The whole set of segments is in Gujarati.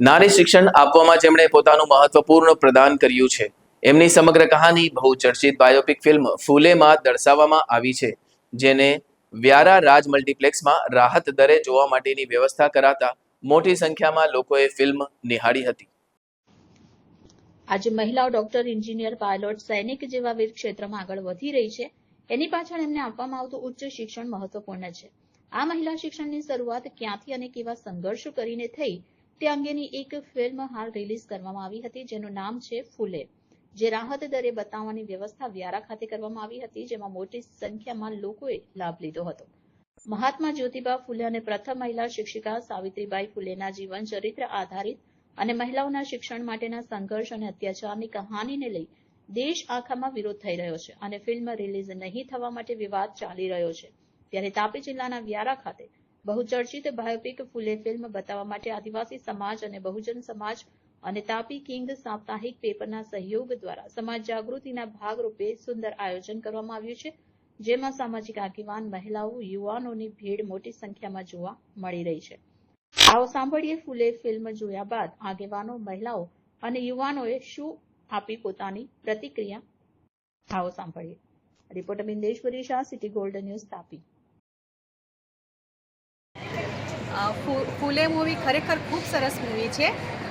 નારી શિક્ષણ આપવામાં જેમણે પોતાનું મહત્વપૂર્ણ પ્રદાન કર્યું છે. એમની સમગ્ર કહાની બહુ ચર્ચિત બાયોપિક ફિલ્મ ફૂલેમાં દર્શાવવામાં આવી છે, જેને વ્યારા રાજ મલ્ટીપ્લેક્સમાં રાહત દરે જોવા માટેની વ્યવસ્થા કરાતા મોટી સંખ્યામાં લોકોએ ફિલ્મ નિહાળી હતી. આજે મહિલાઓ ડોક્ટર, એન્જિનિયર, પાયલોટ, સૈનિક જેવા વિવિધ ક્ષેત્રમાં આગળ વધી રહી છે. એની પાછળ એમને આપવામાં આવતું ઉચ્ચ શિક્ષણ મહત્વપૂર્ણ છે. આ મહિલા શિક્ષણની શરૂઆત ક્યાંથી અને કેવા સંઘર્ષો કરીને થઈ તે અંગેની એક ફિલ્મ હાલ રિલીઝ કરવામાં આવી હતી, જેનું નામ છે ફૂલે. જે રાહત દરે બતાવવાની વ્યવસ્થા વ્યારા ખાતે કરવામાં આવી હતી, જેમાં મોટી સંખ્યામાં લોકોએ લાભ લીધો હતો. મહાત્મા જ્યોતિબા ફૂલે અને પ્રથમ મહિલા શિક્ષિકા સાવિત્રીબાઈ ફૂલેના જીવન ચરિત્ર આધારિત અને મહિલાઓના શિક્ષણ માટેના સંઘર્ષ અને અત્યાચારની કહાનીને લઈ દેશ આખામાં વિરોધ થઈ રહ્યો છે અને ફિલ્મ રિલીઝ નહીં થવા માટે વિવાદ ચાલી રહ્યો છે. ત્યારે તાપી જિલ્લાના વ્યારા ખાતે બહુચર્ચિત બાયોપિક ફૂલે ફિલ્મ બતાવવા માટે આદિવાસી સમાજ અને બહુજન સમાજ અને તાપી કિંગ સાપ્તાહિક પેપરના સહયોગ દ્વારા સમાજ જાગૃતિના ભાગરૂપે સુંદર આયોજન કરવામાં આવ્યું છે, જેમાં સામાજિક આગેવાન, મહિલાઓ, યુવાનોની ભીડ મોટી સંખ્યામાં જોવા મળી રહી છે. આવો સાંભળીએ ફૂલે ફિલ્મ જોયા બાદ આગેવાનો, મહિલાઓ અને યુવાનોએ શું આપી પોતાની પ્રતિક્રિયા? આવો સાંભળીએ. Reporter Bindeshwari Shah, city gold news Tapi. Phule movie ખરેખર ખૂબ સરસ મૂવી છે.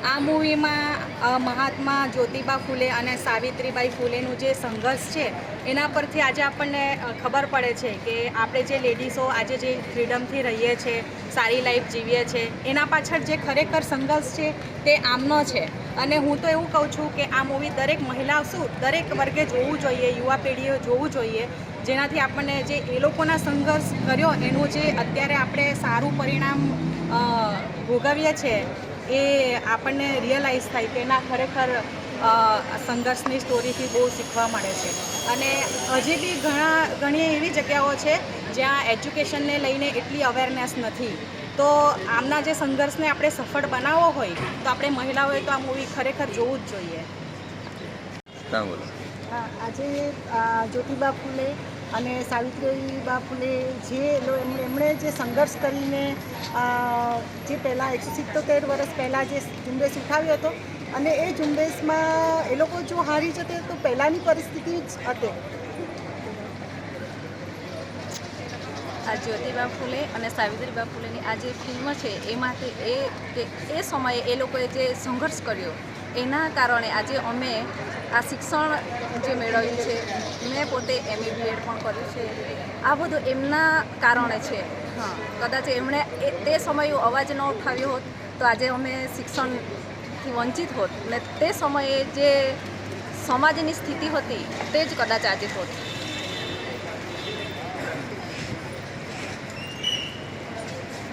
આ મૂવીમાં મહાત્મા જ્યોતિબા ફૂલે અને સાવિત્રીબાઈ ફૂલેનું જે સંઘર્ષ છે, એના પરથી આજે આપણને ખબર પડે છે કે આપણે જે લેડીઝો આજે જે ફ્રીડમથી રહીએ છીએ સારી લાઈફ જીવીએ છીએ એના પાછળ જે ખરેખર સંઘર્ષ છે તે આમનો છે. અને હું તો એવું કહું છું કે આ મૂવી દરેક મહિલા શું, દરેક વર્ગે જોવું જોઈએ, યુવા પેઢીએ જોવું જોઈએ, જેનાથી આપણને જે એ લોકોના સંઘર્ષ કર્યો એનું જે અત્યારે આપણે સારું પરિણામ ભોગવીએ છીએ એ આપણને રિયલાઇઝ થાય કે ના ખરેખર સંઘર્ષની સ્ટોરીથી બહુ શીખવા મળે છે. અને હજી બી ઘણા ઘણી એવી જગ્યાઓ છે જ્યાં એજ્યુકેશનને લઈને એટલી અવેરનેસ નથી. તો આમના જે સંઘર્ષને આપણે સફળ બનાવવો હોય તો આપણે મહિલાઓએ તો આ મૂવી ખરેખર જોવું જ જોઈએ. આજે જ્યોતિબા ફૂલે અને સાવિત્રીબા ફૂલે જે એમણે જે સંઘર્ષ કરીને જે પહેલાં એકસો સિત્તોતેર વર્ષ પહેલાં જે ઝુંબેશ ઉઠાવ્યો હતો અને એ ઝુંબેશમાં એ લોકો જો હારી જતે તો પહેલાંની પરિસ્થિતિ જ હતી. આ જ્યોતિબા ફૂલે અને સાવિત્રીબા ફૂલેની આ જે ફિલ્મ છે એમાંથી એ એ સમયે એ લોકોએ જે સંઘર્ષ કર્યો, એના કારણે આજે અમે આ શિક્ષણ જે મેળવ્યું છે, મેં પોતે એમએ બીએડ પણ કર્યું છે. આ બધું એમના કારણે છે. હા, કદાચ એમણે તે સમયે અવાજ ન ઉઠાવ્યો હોત, તો આજે અમે શિક્ષણથી વંચિત હોત. ને તે સમયે જે સમાજની સ્થિતિ હતી, તે જ કદાચ આજે હોત.